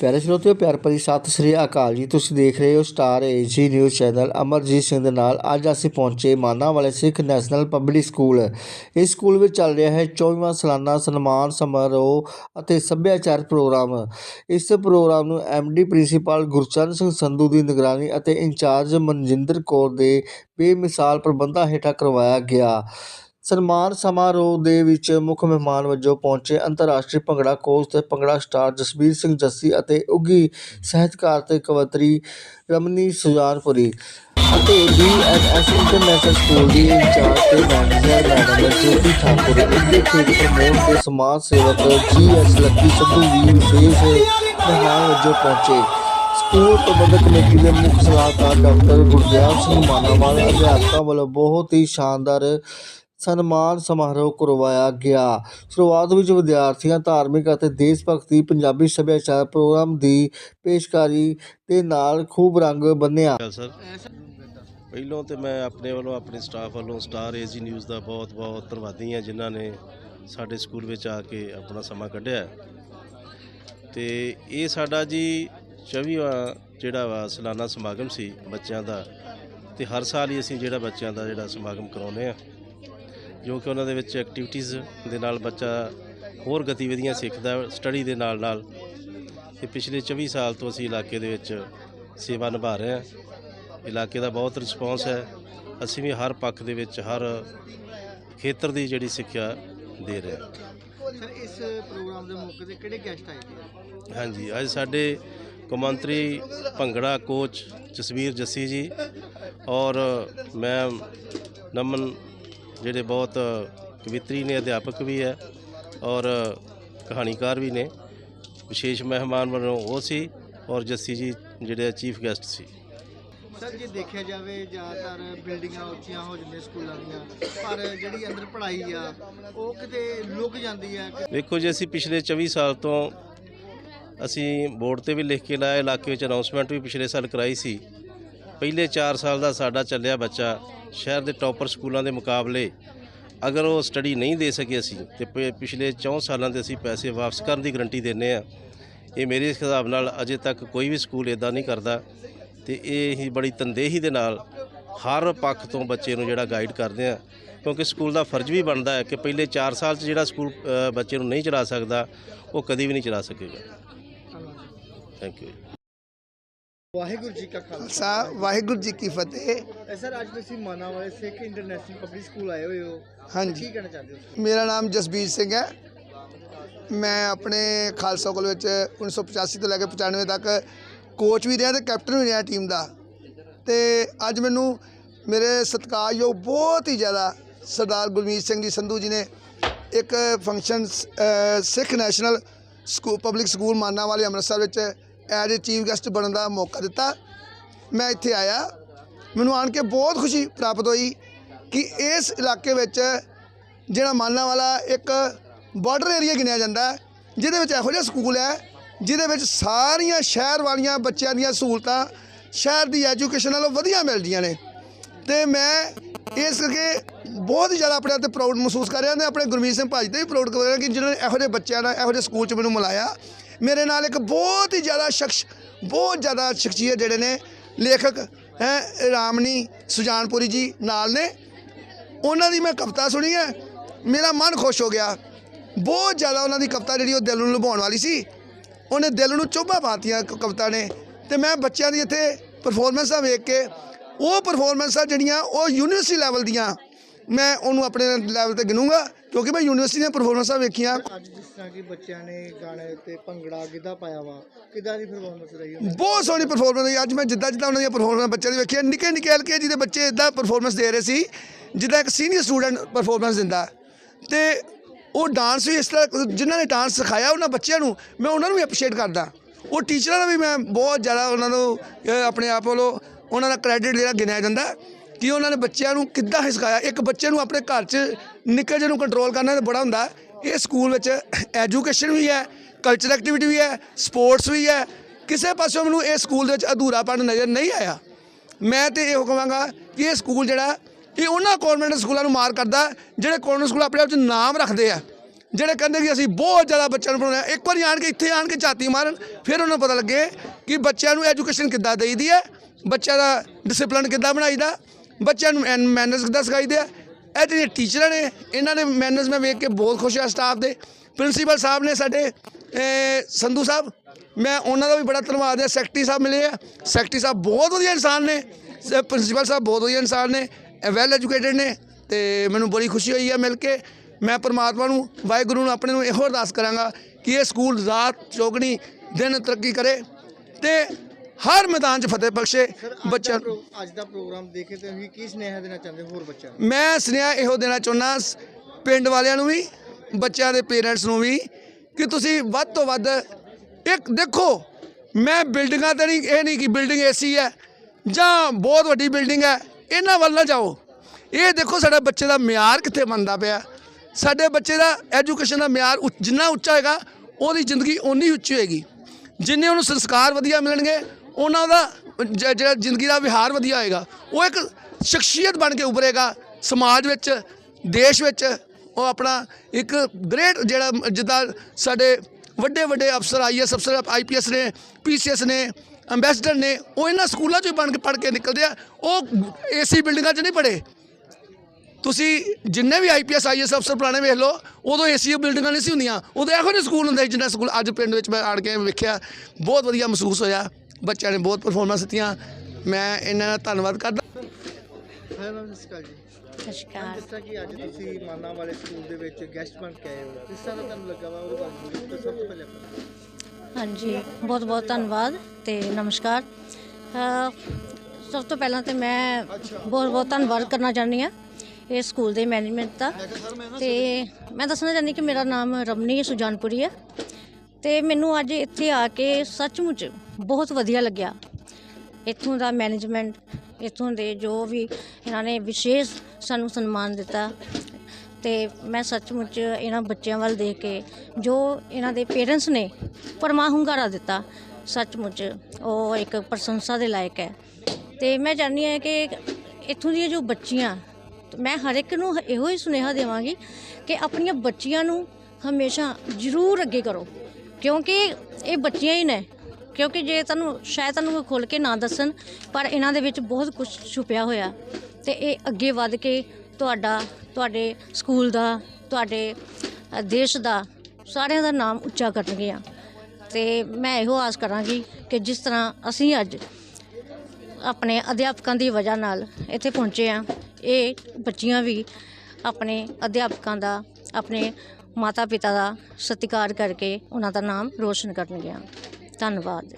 ਪਿਆਰੇ ਸਰੋਤਿਓ ਪਿਆਰ ਭਰੀ ਸਤਿ ਸ੍ਰੀ ਅਕਾਲ ਜੀ। ਤੁਸੀਂ ਦੇਖ ਰਹੇ ਹੋ star AG news channel Amarjit Singh ਦੇ ਨਾਲ ਅੱਜ ਅਸੀਂ ਪਹੁੰਚੇ ਮਾਨਾ ਵਾਲੇ ਸਿੱਖ ਨੈਸ਼ਨਲ ਪਬਲਿਕ ਸਕੂਲ। ਇਸ ਸਕੂਲ ਵਿੱਚ ਚੱਲ ਰਿਹਾ ਹੈ 24ਵਾਂ ਸਾਲਾਨਾ ਸਨਮਾਨ ਸਮਾਰੋਹ ਅਤੇ ਸੱਭਿਆਚਾਰ ਪ੍ਰੋਗਰਾਮ। ਇਸ ਪ੍ਰੋਗਰਾਮ ਨੂੰ ਐਮਡੀ ਪ੍ਰਿੰਸੀਪਲ ਗੁਰਚਰਨ ਸਿੰਘ ਸੰਧੂ ਦੀ ਨਿਗਰਾਨੀ ਅਤੇ ਇੰਚਾਰਜ ਮਨਜਿੰਦਰ ਕੌਰ ਦੇ ਬੇਮਿਸਾਲ ਪ੍ਰਬੰਧਾਂ ਹੇਠਾਂ ਕਰਵਾਇਆ ਗਿਆ। ਸਨਮਾਨ ਸਮਾਰੋਹ ਦੇ ਵਿੱਚ ਮੁੱਖ ਮਹਿਮਾਨ ਵਜੋਂ ਪਹੁੰਚੇ ਅੰਤਰਰਾਸ਼ਟਰੀ ਭੰਗੜਾ ਕੋਚ ਤੇ ਭੰਗੜਾ ਸਟਾਰ ਜਸਬੀਰ ਸਿੰਘ ਜੱਸੀ ਅਤੇ ਉੱਘੀ ਸਾਹਿਤਕਾਰ ਤੇ ਕਵਿਤਰੀ ਰਮਨੀ ਸੁਜਾਨਪੁਰੀ ਅਤੇ ਬੀਐਨਐਸ ਇੰਟਰਨੈਸ਼ਨਲ ਸਕੂਲ ਦੀ ਇੰਚਾਰਜ ਤੇ ਮੈਨੇਜਰ ਮੈਡਮ ਜੋਤੀ ਠਾਕੁਰ ਉੱਘੇ ਖੇਡ ਪ੍ਰਮੋਟ ਦੇ ਸਮਾਜ ਸੇਵਕ ਜੀਐਸ ਲੱਕੀ ਸੰਧੂ ਵੀ ਵਿਸ਼ੇਸ਼ ਮਹਿਮਾਨ ਵਜੋਂ ਪਹੁੰਚੇ। ਸਕੂਲ ਪ੍ਰਬੰਧਕ ਕਮੇਟੀ ਦੇ ਮੁੱਖ ਸਲਾਹਕਾਰ ਡਾਕਟਰ ਗੁਰਦਿਆਲ ਸਿੰਘ ਮਾਨਾਵਾਲ ਅਧਿਆਪਕਾਂ ਵੱਲੋਂ ਬਹੁਤ ਹੀ ਸ਼ਾਨਦਾਰ ਸਨਮਾਨ ਸਮਾਰੋਹ ਕਰਵਾਇਆ ਗਿਆ। ਸ਼ੁਰੂਆਤ ਵਿੱਚ ਵਿਦਿਆਰਥੀਆਂ, ਧਾਰਮਿਕ ਅਤੇ ਦੇਸ਼ ਭਗਤੀ ਪੰਜਾਬੀ ਸੱਭਿਆਚਾਰ ਪ੍ਰੋਗਰਾਮ ਦੀ ਪੇਸ਼ਕਾਰੀ ਦੇ ਨਾਲ ਖੂਬ ਰੰਗ ਬੰਨਿਆ। ਗੱਲ ਸਰ। ਪਹਿਲੋਂ ਤੇ ਮੈਂ ਆਪਣੇ ਵੱਲੋਂ, ਆਪਣੇ ਸਟਾਫ ਵੱਲੋਂ ਸਟਾਰ ਏਜੀ ਨਿਊਜ਼ ਦਾ ਬਹੁਤ-ਬਹੁਤ ਧੰਨਵਾਦੀ ਹਾਂ, ਜਿਨ੍ਹਾਂ ਨੇ ਸਾਡੇ ਸਕੂਲ ਵਿੱਚ ਆ ਕੇ ਆਪਣਾ ਸਮਾਂ ਕੱਢਿਆ। ਹੈ। ਤੇ ਇਹ ਸਾਡਾ ਜੀ 24ਵਾਂ ਜਿਹੜਾ ਵਾ ਸਾਲਾਨਾ ਸਮਾਗਮ ਸੀ ਬੱਚਿਆਂ ਦਾ, ਤੇ ਹਰ ਸਾਲ ਹੀ ਅਸੀਂ ਜਿਹੜਾ ਬੱਚਿਆਂ ਦਾ ਜਿਹੜਾ ਸਮਾਗਮ ਕਰਾਉਂਦੇ ਆ ਜੋ ਕਿ ਉਹਨਾਂ ਦੇ ਵਿੱਚ ਐਕਟੀਵਿਟੀਜ਼ ਦੇ ਨਾਲ ਬੱਚਾ ਹੋਰ ਗਤੀਵਿਧੀਆਂ ਸਿੱਖਦਾ ਸਟੱਡੀ ਦੇ ਨਾਲ ਨਾਲ ਤੇ ਪਿਛਲੇ 24 ਸਾਲ ਤੋਂ ਅਸੀਂ ਇਲਾਕੇ ਦੇ ਵਿੱਚ ਸੇਵਾ ਨਿਭਾ ਰਹੇ ਹਾਂ। ਇਲਾਕੇ ਦਾ ਬਹੁਤ ਰਿਸਪੌਂਸ ਹੈ। ਅਸੀਂ ਵੀ ਹਰ ਪੱਖ ਦੇ ਵਿੱਚ ਹਰ ਖੇਤਰ ਦੀ ਜਿਹੜੀ ਸਿੱਖਿਆ ਦੇ ਰਹੇ ਹਾਂ। ਸਰ ਇਸ ਪ੍ਰੋਗਰਾਮ ਦੇ ਮੌਕੇ ਤੇ ਕਿਹੜੇ ਗੈਸਟ ਆਏ ਨੇ ਹਾਂਜੀ ਅੱਜ ਸਾਡੇ ਕੌਮਾਂਤਰੀ ਭੰਗੜਾ ਕੋਚ ਜਸਵੀਰ ਜੱਸੀ ਜੀ ਔਰ ਮੈਮ ਨਮਨ ਜਿਹੜੇ ਬਹੁਤ ਕਵਿਤਰੀ ਨੇ ਅਧਿਆਪਕ ਵੀ ਹੈ ਔਰ ਕਹਾਣੀਕਾਰ ਵੀ ਨੇ। ਵਿਸ਼ੇਸ਼ ਮਹਿਮਾਨ ਵੱਲੋਂ ਉਹ ਸੀ ਔਰ ਜੱਸੀ ਜੀ ਜਿਹੜੇ ਚੀਫ ਗੈਸਟ ਸੀ। ਸਰ ਜੇ ਦੇਖਿਆ ਜਾਵੇ ਜ਼ਿਆਦਾਤਰ ਬਿਲਡਿੰਗਾਂ ਉੱਚੀਆਂ ਹੋ ਜਾਂਦੀਆਂ ਸਕੂਲਾਂ ਦੀਆਂ ਪਰ ਜਿਹੜੀ ਅੰਦਰ ਪੜ੍ਹਾਈ ਆ ਉਹ ਕਿਤੇ ਲੁਕ ਜਾਂਦੀ ਆ। ਵੇਖੋ ਜੀ ਅਸੀਂ ਪਿਛਲੇ 24 ਸਾਲ ਤੋਂ ਅਸੀਂ ਬੋਰਡ ਤੇ ਵੀ ਲਿਖ ਕੇ ਲਾਇਆ ਇਲਾਕੇ ਵਿੱਚ ਅਨਾਉਂਸਮੈਂਟ ਵੀ ਪਿਛਲੇ ਸਾਲ ਕਰਾਈ ਸੀ। ਪਹਿਲੇ 4 ਸਾਲ ਦਾ ਸਾਡਾ ਚੱਲਿਆ ਬੱਚਾ ਸ਼ਹਿਰ ਦੇ ਟੌਪਰ ਸਕੂਲਾਂ ਦੇ ਮੁਕਾਬਲੇ। ਅਗਰ ਉਹ ਸਟੱਡੀ ਨਹੀਂ ਦੇ ਸਕੇ ਅਸੀਂ ਤੇ ਪਿਛਲੇ 4 ਸਾਲਾਂ ਦੇ ਅਸੀਂ ਪੈਸੇ ਵਾਪਸ ਕਰਨ ਦੀ ਗਰੰਟੀ ਦਿੰਨੇ ਆ ਇਹ ਮੇਰੇ ਹਿਸਾਬ ਨਾਲ ਅਜੇ ਤੱਕ ਕੋਈ ਵੀ ਸਕੂਲ ਇਦਾਂ ਨਹੀਂ ਕਰਦਾ ਤੇ ਇਹ ਹੀ ਬੜੀ ਤਨਦੇਹੀ ਦੇ ਨਾਲ ਹਰ ਪੱਖ ਤੋਂ ਬੱਚੇ ਨੂੰ ਜਿਹੜਾ ਗਾਈਡ ਕਰਦੇ ਆ। ਕਿਉਂਕਿ ਸਕੂਲ ਦਾ ਫਰਜ਼ ਵੀ ਬਣਦਾ ਹੈ ਕਿ ਪਹਿਲੇ 4 ਸਾਲ 'ਚ ਜਿਹੜਾ ਸਕੂਲ ਬੱਚੇ ਨੂੰ ਨਹੀਂ ਚਲਾ ਸਕਦਾ ਉਹ ਕਦੀ ਵੀ ਨਹੀਂ ਚਲਾ ਸਕੇਗਾ। ਥੈਂਕ ਯੂ ਵਾਹਿਗੁਰੂ ਜੀ ਕਾ ਖਾਲਸਾ। ਵਾਹਿਗੁਰੂ ਜੀ ਕੀ ਫਤਿਹ। ਸਰ ਅੱਜ ਤੁਸੀਂ ਮਾਨਾ ਵਾਲੇ ਸਿੱਖ ਇੰਟਰਨੈਸ਼ਨਲ ਪਬਲਿਕ ਸਕੂਲ ਆਏ ਹੋਏ ਹੋ। ਹਾਂਜੀ। ਕੀ ਕਹਿਣਾ ਚਾਹੁੰਦੇ ਹੋ? ਮੇਰਾ ਨਾਮ ਜਸਬੀਰ ਸਿੰਘ ਹੈ। ਮੈਂ ਆਪਣੇ ਖਾਲਸਾ ਕਾਲਜ ਵਿੱਚ 1985 ਤੋਂ ਲੈ ਕੇ 95 ਤੱਕ ਕੋਚ ਵੀ ਰਿਹਾ ਤੇ ਕੈਪਟਨ ਵੀ ਰਿਹਾ ਟੀਮ ਦਾ। ਤੇ ਅੱਜ ਮੈਨੂੰ ਮੇਰੇ ਸਤਿਕਾਰਯੋਗ ਬਹੁਤ ਹੀ ਜ਼ਿਆਦਾ ਸਰਦਾਰ ਗੁਰਮੀਤ ਸਿੰਘ ਜੀ ਸੰਧੂ ਜੀ ਨੇ ਇੱਕ function Sikh national school public school Mana ਵਾਲੇ ਅੰਮ੍ਰਿਤਸਰ ਵਿੱਚ ਐਜ਼ ਏ ਚੀਫ ਗੈਸਟ ਬਣਨ ਦਾ ਮੌਕਾ ਦਿੱਤਾ। ਮੈਂ ਇੱਥੇ ਆਇਆ। ਮੈਨੂੰ ਆਣ ਕੇ ਬਹੁਤ ਖੁਸ਼ੀ ਪ੍ਰਾਪਤ ਹੋਈ ਕਿ ਇਸ ਇਲਾਕੇ ਵਿੱਚ ਜਿਹੜਾ ਮਾਨਾ ਵਾਲਾ ਇੱਕ ਬਾਰਡਰ ਏਰੀਆ ਗਿਣਿਆ ਜਾਂਦਾ ਜਿਹਦੇ ਵਿੱਚ ਇਹੋ ਜਿਹਾ ਸਕੂਲ ਹੈ, ਜਿਹਦੇ ਵਿੱਚ ਸਾਰੀਆਂ ਸ਼ਹਿਰ ਵਾਲੀਆਂ ਬੱਚਿਆਂ ਦੀਆਂ ਸਹੂਲਤਾਂ ਸ਼ਹਿਰ ਦੀ ਐਜੂਕੇਸ਼ਨ ਨਾਲੋਂ ਵਧੀਆ ਮਿਲਦੀਆਂ ਨੇ। ਤੇ ਮੈਂ ਇਸ ਕਰਕੇ ਬਹੁਤ ਹੀ ਜ਼ਿਆਦਾ ਆਪਣੇ ਆਪ ਤੇ ਪ੍ਰਾਊਡ ਮਹਿਸੂਸ ਕਰ ਰਿਹਾ ਤੇ ਆਪਣੇ ਗੁਰਮੀਤ ਸਿੰਘ ਭਾਜੀ ਤੇ ਵੀ ਪ੍ਰਾਊਡ ਕਰ ਰਿਹਾ ਕਿ ਜਿਨ੍ਹਾਂ ਨੇ ਇਹੋ ਜਿਹੇ ਬੱਚਿਆਂ ਨਾਲ, ਇਹੋ ਜਿਹੇ ਸਕੂਲ 'ਚ ਮੈਨੂੰ ਮਿਲਾਇਆ। ਮੇਰੇ ਨਾਲ ਇੱਕ ਬਹੁਤ ਹੀ ਜ਼ਿਆਦਾ ਸ਼ਖਸ, ਬਹੁਤ ਜ਼ਿਆਦਾ ਸ਼ਖਸੀਅਤ ਜਿਹੜੇ ਨੇ, ਲੇਖਕ, ਹੈ, ਰਾਮਨੀ, ਸੁਜਾਨਪੁਰੀ ਜੀ ਨਾਲ ਨੇ। ਉਹਨਾਂ ਦੀ ਮੈਂ ਕਵਿਤਾ ਸੁਣੀ ਹੈ, ਮੇਰਾ ਮਨ ਖੁਸ਼ ਹੋ ਗਿਆ। ਬਹੁਤ ਜ਼ਿਆਦਾ ਉਹਨਾਂ ਦੀ ਕਵਿਤਾ ਜਿਹੜੀ ਉਹ ਦਿਲ ਨੂੰ ਲੁਭਾਉਣ ਵਾਲੀ ਸੀ। ਉਹਨੇ ਦਿਲ ਨੂੰ ਚੋਭਾ ਪਾਤੀਆਂ ਕਵਿਤਾ ਨੇ। ਤੇ ਮੈਂ ਬੱਚਿਆਂ ਦੀ ਇੱਥੇ ਪਰਫਾਰਮੈਂਸਾਂ ਵੇਖ ਕੇ, ਉਹ ਪਰਫਾਰਮੈਂਸਾਂ ਜਿਹੜੀਆਂ ਉਹ ਯੂਨੀਵਰਸਿਟੀ ਲੈਵਲ ਦੀਆਂ ਮੈਂ ਉਹਨੂੰ ਆਪਣੇ ਲੈਵਲ ਤੇ ਗਿਣੂੰਗਾ ਕਿਉਂਕਿ ਮੈਂ ਯੂਨੀਵਰਸਿਟੀ ਦੀਆਂ ਪਰਫਾਰਮੈਂਸਾਂ ਵੇਖੀਆਂ। ਅੱਜ ਜਿਸ ਤਰ੍ਹਾਂ ਕਿ ਬੱਚਿਆਂ ਨੇ ਗਾਣੇ ਤੇ ਭੰਗੜਾ ਗਿੱਧਾ ਪਾਇਆ ਵਾ ਕਿਦਾਂ ਦੀ ਪਰਫਾਰਮੈਂਸ ਰਹੀ ਉਹਨਾਂ? ਬਹੁਤ ਸੋਹਣੀ ਪਰਫਾਰਮੈਂਸ ਹੋਈ ਅੱਜ ਮੈਂ ਜਿੱਦਾਂ ਜਿੱਦਾਂ ਉਹਨਾਂ ਦੀਆਂ ਪਰਫਾਰਮੈਂਸ ਬੱਚਿਆਂ ਦੀ ਵੇਖੀਆਂ ਨਿੱਕੇ ਨਿੱਕੇ ਐਲਕੇਜੀ ਦੇ ਬੱਚੇ ਇਦਾਂ ਪਰਫਾਰਮੈਂਸ ਦੇ ਰਹੇ ਸੀ ਜਿੱਦਾਂ ਇੱਕ ਸੀਨੀਅਰ ਸਟੂਡੈਂਟ ਪਰਫਾਰਮੈਂਸ ਦਿੰਦਾ। ਤੇ ਉਹ ਡਾਂਸ ਵੀ ਇਸ ਤਰ੍ਹਾਂ ਜਿਨ੍ਹਾਂ ਨੇ ਡਾਂਸ ਸਿਖਾਇਆ ਉਹਨਾਂ ਬੱਚਿਆਂ ਨੂੰ ਮੈਂ ਉਹਨਾਂ ਨੂੰ ਵੀ ਅਪਰੀਸ਼ੀਏਟ ਕਰਦਾ। ਉਹ ਟੀਚਰਾਂ ਦਾ ਵੀ ਮੈਂ ਬਹੁਤ ਜ਼ਿਆਦਾ ਉਹਨਾਂ ਨੂੰ ਆਪਣੇ ਆਪ ਵੱਲੋਂ ਉਹਨਾਂ ਦਾ ਕ੍ਰੈਡਿਟ ਜਿਹੜਾ ਗਿਣਿਆ ਜਾਂਦਾ। ਕਿ ਉਹਨਾਂ ਨੇ ਬੱਚਿਆਂ ਨੂੰ ਕਿੱਦਾਂ ਹਿਸਕਾਇਆ ਇੱਕ ਬੱਚੇ ਨੂੰ ਆਪਣੇ ਘਰ 'ਚ ਨਿੱਕੇ ਜਿਹੇ ਨੂੰ ਕੰਟਰੋਲ ਕਰਨਾ ਤਾਂ ਬੜਾ ਹੁੰਦਾ। ਇਹ ਸਕੂਲ ਵਿੱਚ ਐਜੂਕੇਸ਼ਨ ਵੀ ਹੈ ਕਲਚਰ ਐਕਟੀਵਿਟੀ ਵੀ ਹੈ ਸਪੋਰਟਸ ਵੀ ਹੈ। ਕਿਸੇ ਪਾਸਿਓਂ ਮੈਨੂੰ ਇਹ ਸਕੂਲ ਦੇ ਵਿੱਚ ਅਧੂਰਾਪਣ ਨਜ਼ਰ ਨਹੀਂ ਆਇਆ। ਮੈਂ ਤੇ ਇਹੋ ਕਹਾਂਗਾ ਕਿ ਇਹ ਸਕੂਲ ਜਿਹੜਾ, ਇਹ ਉਹਨਾਂ ਕਨਵੈਂਟ ਸਕੂਲਾਂ ਨੂੰ ਮਾਰ ਕਰਦਾ, ਜਿਹੜੇ ਕਨਵੈਂਟ ਸਕੂਲ ਆਪਣੇ ਆਪ 'ਚ ਨਾਮ ਰੱਖਦੇ ਆ। ਜਿਹੜੇ ਕਹਿੰਦੇ ਕਿ ਅਸੀਂ ਬਹੁਤ ਜ਼ਿਆਦਾ ਬੱਚਿਆਂ ਨੂੰ ਪੜਾਉਣਾ ਇੱਕ ਵਾਰੀ ਆਣ ਕੇ ਇੱਥੇ ਆਣ ਕੇ ਝਾਤੀ ਮਾਰਨ, ਫਿਰ ਉਹਨਾਂ ਨੂੰ ਪਤਾ ਲੱਗੇ ਕਿ ਬੱਚਿਆਂ ਨੂੰ ਐਜੂਕੇਸ਼ਨ ਕਿੱਦਾਂ ਦੇਈਦੀ ਹੈ, ਬੱਚਿਆਂ ਦਾ ਡਿਸਪਲਿਨ ਕਿੱਦਾਂ ਬਣਾਈਦਾ। ਬੱਚਿਆਂ ਨੂੰ ਮੈਨਰਸ ਕਿੱਦਾਂ ਸਿਖਾਈਦੇ ਆ? ਇਹ ਜਿਹੜੇ ਟੀਚਰਾਂ ਨੇ, ਇਹਨਾਂ ਨੇ ਮੈਨਰਸ ਮੈਂ ਵੇਖ ਕੇ ਬਹੁਤ ਖੁਸ਼ ਹਾਂ ਸਟਾਫ ਦੇ। ਪ੍ਰਿੰਸੀਪਲ ਸਾਹਿਬ ਨੇ ਸਾਡੇ ਸੰਧੂ ਸਾਹਿਬ, ਮੈਂ ਉਹਨਾਂ ਦਾ ਵੀ ਬੜਾ ਧੰਨਵਾਦ ਹੈ। ਸੈਕਟਰੀ ਸਾਹਿਬ ਮਿਲੇ ਆ। ਸੈਕਟਰੀ ਸਾਹਿਬ ਬਹੁਤ ਵਧੀਆ ਇਨਸਾਨ ਨੇ। ਪ੍ਰਿੰਸੀਪਲ ਸਾਹਿਬ ਬਹੁਤ ਵਧੀਆ ਇਨਸਾਨ ਨੇ। ਵੈਲ ਐਜੂਕੇਟਡ ਨੇ ਤੇ ਮੈਨੂੰ ਬੜੀ ਖੁਸ਼ੀ ਹੋਈ ਹੈ ਮਿਲ ਕੇ। ਮੈਂ ਪਰਮਾਤਮਾ ਨੂੰ, ਵਾਹਿਗੁਰੂ ਨੂੰ ਆਪਣੇ ਨੂੰ ਇਹੋ ਅਰਦਾਸ ਕਰਾਂਗਾ ਕਿ ਇਹ ਸਕੂਲ ਰਾਤ ਚੌਗਣੀ ਦਿਨ ਤਰੱਕੀ ਕਰੇ ਤੇ ਹਰ ਮੈਦਾਨ 'ਚ ਫਤਿਹ ਬਖਸ਼ੇ ਸਰ ਅੱਜ ਦਾ ਪ੍ਰੋਗਰਾਮ ਦੇਖੇ ਤੇ ਤੁਸੀਂ ਕੀ ਸੁਨੇਹਾ ਦੇਣਾ ਚਾਹੁੰਦੇ ਹੋ ਹੋਰ ਬੱਚਿਆਂ ਨੂੰ? ਮੈਂ ਸੁਨੇਹਾ ਇਹੋ ਦੇਣਾ ਚਾਹੁੰਦਾ ਪਿੰਡ ਵਾਲਿਆਂ ਨੂੰ ਵੀ ਬੱਚਿਆਂ ਦੇ ਪੇਰੈਂਟਸ ਨੂੰ ਵੀ ਕਿ ਤੁਸੀਂ ਵੱਧ ਤੋਂ ਵੱਧ ਇੱਕ ਦੇਖੋ ਮੈਂ ਬਿਲਡਿੰਗਾਂ ਤੇ ਨਹੀਂ ਇਹ ਨਹੀਂ ਕਿ ਬਿਲਡਿੰਗ ਏਸੀ ਹੈ ਜਾਂ ਬਹੁਤ ਵੱਡੀ ਬਿਲਡਿੰਗ ਹੈ ਇਹਨਾਂ ਵੱਲ ਨਾ ਜਾਓ। ਇਹ ਦੇਖੋ ਸਾਡਾ ਬੱਚੇ ਦਾ ਮਿਆਰ ਕਿੱਥੇ ਬਣਦਾ ਪਿਆ। ਸਾਡੇ ਬੱਚੇ ਦਾ ਐਜੂਕੇਸ਼ਨ ਦਾ ਮਿਆਰ ਜਿੰਨਾ ਉੱਚਾ ਹੋਏਗਾ ਉਹਦੀ ਜ਼ਿੰਦਗੀ ਓਨੀ ਉੱਚੀ ਹੋਏਗੀ। ਜਿੰਨੇ ਉਹਨੂੰ ਸੰਸਕਾਰ ਵਧੀਆ ਮਿਲਣਗੇ ਉਹਨਾਂ ਦਾ, ਜ- ਜਿਹੜਾ ਜ਼ਿੰਦਗੀ ਦਾ ਵਿਹਾਰ ਵਧੀਆ ਹੋਏਗਾ, ਉਹ ਇੱਕ ਸ਼ਖਸੀਅਤ ਬਣ ਕੇ ਉਭਰੇਗਾ ਸਮਾਜ ਵਿੱਚ, ਦੇਸ਼ ਵਿੱਚ। ਉਹ ਆਪਣਾ ਇੱਕ ਗ੍ਰੇਟ ਜਿਹੜਾ ਜਿੱਦਾਂ ਸਾਡੇ ਵੱਡੇ ਵੱਡੇ ਅਫਸਰ ਆਈਐਸ ਅਫਸਰ ਆਈਪੀਐਸ ਨੇ ਪੀਸੀਐਸ ਨੇ ਐਂਬੈਸਡਰ ਨੇ, ਉਹ ਇਹਨਾਂ ਸਕੂਲਾਂ ਚੋਂ ਬਣ ਕੇ ਪੜ੍ਹ ਕੇ ਨਿਕਲਦੇ ਆ। ਉਹ ਏਸੀ ਬਿਲਡਿੰਗਾਂ 'ਚ ਨਹੀਂ ਪੜ੍ਹੇ। ਤੁਸੀਂ ਜਿੰਨੇ ਵੀ ਆਈਪੀਐਸ ਆਈਐਸ ਅਫਸਰ ਪੁਰਾਣੇ ਵੇਖ ਲਓ, ਉਦੋਂ ਏਸੀ ਬਿਲਡਿੰਗਾਂ ਨਹੀਂ ਸੀ ਹੁੰਦੀਆਂ। ਉਦੋਂ ਇਹੋ ਜਿਹੇ ਸਕੂਲ ਹੁੰਦੇ ਜਿੰਨਾ ਸਕੂਲ ਅੱਜ ਪਿੰਡ ਵਿੱਚ ਮੈਂ ਆੜ ਕੇ ਵੇਖਿਆ, ਬਹੁਤ ਵਧੀਆ ਮਹਿਸੂਸ ਹੋਇਆ। ਬੱਚਿਆਂ ਨੇ ਬਹੁਤ ਪਰਫਾਰਮੈਂਸ ਦਿੱਤੀਆਂ। ਮੈਂ ਇਹਨਾਂ ਦਾ ਧੰਨਵਾਦ ਕਰਦਾ। ਹਾਂ ਮੈਮ ਸਤਿ ਸ਼੍ਰੀ ਅਕਾਲ ਜੀ। ਸਤਿ ਸ਼੍ਰੀ ਅਕਾਲ। ਜਿਸ ਤਰ੍ਹਾਂ ਕਿ ਅੱਜ ਤੁਸੀਂ ਮਾਨਾ ਵਾਲੇ ਸਕੂਲ ਦੇ ਵਿੱਚ ਗੈਸਟ ਬਣ ਕੇ ਆਏ ਹੋ। ਕਿਸ ਤਰ੍ਹਾਂ ਦਾ ਤੁਹਾਨੂੰ ਲੱਗਾ ਵਾ ਉਹਦੇ ਬਾਰੇ ਬੋਲੋ ਤਾਂ ਸਭ ਤੋਂ ਪਹਿਲੇ ਆਪਾਂ ਹਾਂਜੀ ਬਹੁਤ ਬਹੁਤ ਧੰਨਵਾਦ ਤੇ ਨਮਸਕਾਰ। ਸਭ ਤੋਂ ਪਹਿਲਾਂ ਤੇ ਮੈਂ ਬਹੁਤ ਬਹੁਤ ਧੰਨਵਾਦ ਕਰਨਾ ਚਾਹੁੰਦੀ ਹਾਂ ਇਹ ਸਕੂਲ ਦੇ ਮੈਨੇਜਮੈਂਟ ਦਾ। ਤੇ ਮੈਂ ਦੱਸਣਾ ਚਾਹੁੰਦੀ ਕਿ ਮੇਰਾ ਨਾਮ ਰਮਨੀ ਸੁਜਾਨਪੁਰੀ ਹੈ। ਤੇ ਮੈਨੂੰ ਅੱਜ ਇੱਥੇ ਆ ਕੇ ਸੱਚਮੁੱਚ ਬਹੁਤ ਵਧੀਆ ਲੱਗਿਆ। ਇੱਥੋਂ ਦਾ ਮੈਨੇਜਮੈਂਟ ਇੱਥੋਂ ਦੇ ਜੋ ਵੀ ਇਹਨਾਂ ਨੇ ਵਿਸ਼ੇਸ਼ ਸਾਨੂੰ ਸਨਮਾਨ ਦਿੱਤਾ ਤੇ ਮੈਂ ਸੱਚਮੁੱਚ ਇਹਨਾਂ ਬੱਚਿਆਂ ਵੱਲ ਦੇਖ ਕੇ ਜੋ ਇਹਨਾਂ ਦੇ ਪੇਰੈਂਟਸ ਨੇ ਪਰਮਾ ਹੁੰਗਾਰਾ ਦਿੱਤਾ, ਸੱਚਮੁੱਚ ਉਹ ਇੱਕ ਪ੍ਰਸ਼ੰਸਾ ਦੇ ਲਾਇਕ ਹੈ। ਤੇ ਮੈਂ ਚਾਹੁੰਦੀ ਹਾਂ ਕਿ ਇੱਥੋਂ ਦੀਆਂ ਜੋ ਬੱਚੀਆਂ, ਮੈਂ ਹਰ ਇੱਕ ਨੂੰ ਇਹੋ ਹੀ ਸੁਨੇਹਾ ਦੇਵਾਂਗੀ ਕਿ ਆਪਣੀਆਂ ਬੱਚੀਆਂ ਨੂੰ ਹਮੇਸ਼ਾ ਜ਼ਰੂਰ ਅੱਗੇ ਕਰੋ, ਕਿਉਂਕਿ ਇਹ ਬੱਚੀਆਂ ਹੀ ਨੇ। ਕਿਉਂਕਿ ਜੇ ਤੁਹਾਨੂੰ ਸ਼ਾਇਦ ਤੁਹਾਨੂੰ ਖੁੱਲ ਕੇ ਨਾ ਦੱਸਣ, ਪਰ ਇਹਨਾਂ ਦੇ ਵਿੱਚ ਬਹੁਤ ਕੁਝ ਛੁਪਿਆ ਹੋਇਆ। ਤੇ ਇਹ ਅੱਗੇ ਵੱਧ ਕੇ ਤੁਹਾਡਾ, ਤੁਹਾਡੇ ਸਕੂਲ ਦਾ, ਤੁਹਾਡੇ ਦੇਸ਼ ਦਾ ਸਾਰਿਆਂ ਦਾ ਨਾਮ ਉੱਚਾ ਕਰਨਗੀਆਂ ਤੇ ਮੈਂ ਇਹੋ ਆਸ ਕਰਾਂਗੀ ਕਿ ਜਿਸ ਤਰ੍ਹਾਂ ਅਸੀਂ ਅੱਜ ਆਪਣੇ ਅਧਿਆਪਕਾਂ ਦੀ ਵਜ੍ਹਾ ਨਾਲ ਇੱਥੇ ਪਹੁੰਚੇ ਆ, ਇਹ ਬੱਚੀਆਂ ਵੀ ਆਪਣੇ ਅਧਿਆਪਕਾਂ ਦਾ, ਆਪਣੇ ਮਾਤਾ ਪਿਤਾ ਦਾ ਸਤਿਕਾਰ ਕਰਕੇ ਉਹਨਾਂ ਦਾ ਨਾਮ ਰੋਸ਼ਨ ਕਰਨਗੀਆਂ। ਧੰਨਵਾਦ।